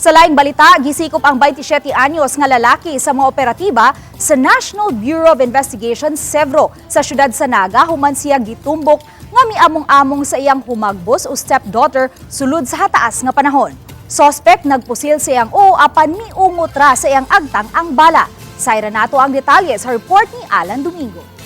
Sa laing balita, gisikop ang 27 anyos nga lalaki sa mga operatiba sa National Bureau of Investigation Sevro sa syudad sa Naga human siya gitumbok nga miamong-among sa iyang humagbos o stepdaughter sulod sa hataas nga panahon. Sospek nagpusil sa iyang o apan miungot ra sa iyang agtang ang bala. Sayra nato ang detalye sa report ni Alan Domingo.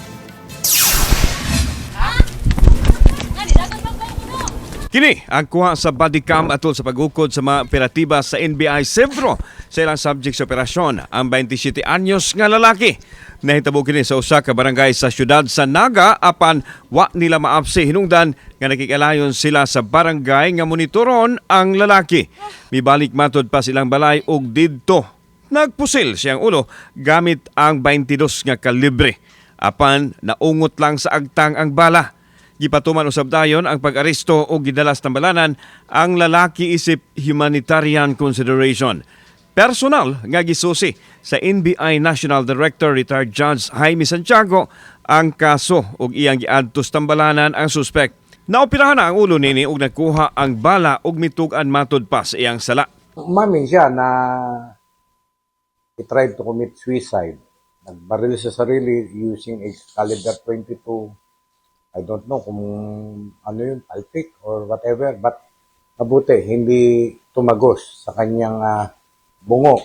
Kini ang kuha sa body cam atol sa pag-ukod sa mga operatiba sa NBI Sevro sa ilang subject sa operasyon ang 27 anyos nga lalaki. Nahitabo kini sa usa ka barangay sa syudad sa Naga apan wa nila maapsi hinungdan nga nakikalayon sila sa barangay nga monitoron ang lalaki. Mibalik matod pa silang balay og didto. Nagpusil siyang ulo gamit ang 22 nga kalibre. Apan naungot lang sa agtang ang bala. Gipatuman usab dayon ang pag-aresto o gidalas tambalanan ang lalaki isip humanitarian consideration. Personal nga gisusi sa NBI National Director retired Judge Jaime Santiago ang kaso ug iyang giadtos tambalanan ang suspect. Naoperahan na ang ulo nini ug nakuha ang bala ug mitugan matod pa sa iyang sala. Umamin siya na he tried to commit suicide. Nagbaril sa sarili using a caliber 22. I don't know kung ano yun, palpic or whatever. But mabuti, hindi tumagos sa kanyang ah, bungo.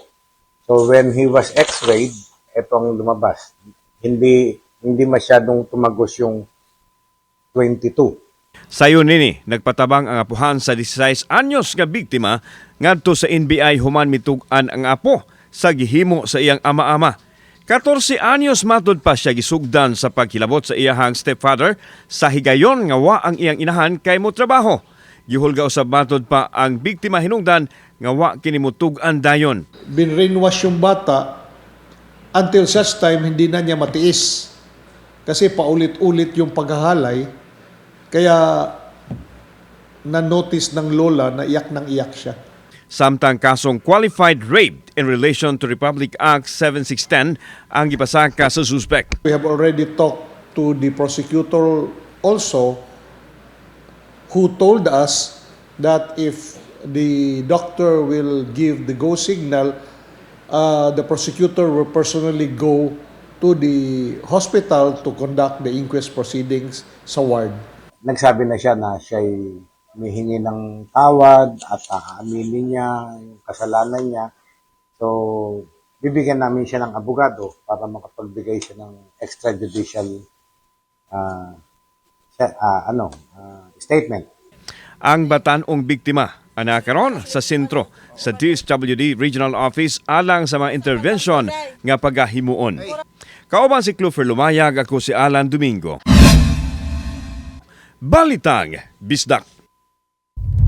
So when he was x-rayed, ito ang lumabas. Hindi hindi masyadong tumagos yung 22. Sayo nini, nagpatabang ang apuhan sa 16 anyos nga biktima ngadto sa NBI human mitugan ang apo sa gihimo sa iyang ama-ama. 14 anyos matod pa siya gisugdan sa pagkilabot sa iyahang stepfather sa higayon nga wa ang iyang inahan kay mo trabaho. Gihulga usab matod pa ang biktima hinungdan nga wa kini mutugan dayon. binrainwash yung bata until such time hindi na niya matiis. Kasi paulit-ulit yung paghahalay, kaya na-notice ng lola na iyak ng iyak siya. Samtang kasong qualified rape in relation to Republic Act 7610 ang gipasaka sa suspect. We have already talked to the prosecutor also who told us that if the doctor will give the go signal, uh, the prosecutor will personally go to the hospital to conduct the inquest proceedings sa ward. nagsabi na siya na siya'y humihingi ng tawad at aaminin niya yung kasalanan niya. So, bibigyan namin siya ng abogado para makapagbigay siya ng extrajudicial sa- ah, ano, ah, statement. Ang batanong biktima anakaron sa sentro sa DSWD Regional Office alang sa mga intervention nga pagahimuon. Kauban si Clufer Lumayag ako si Alan Domingo. Balitang Bisdak.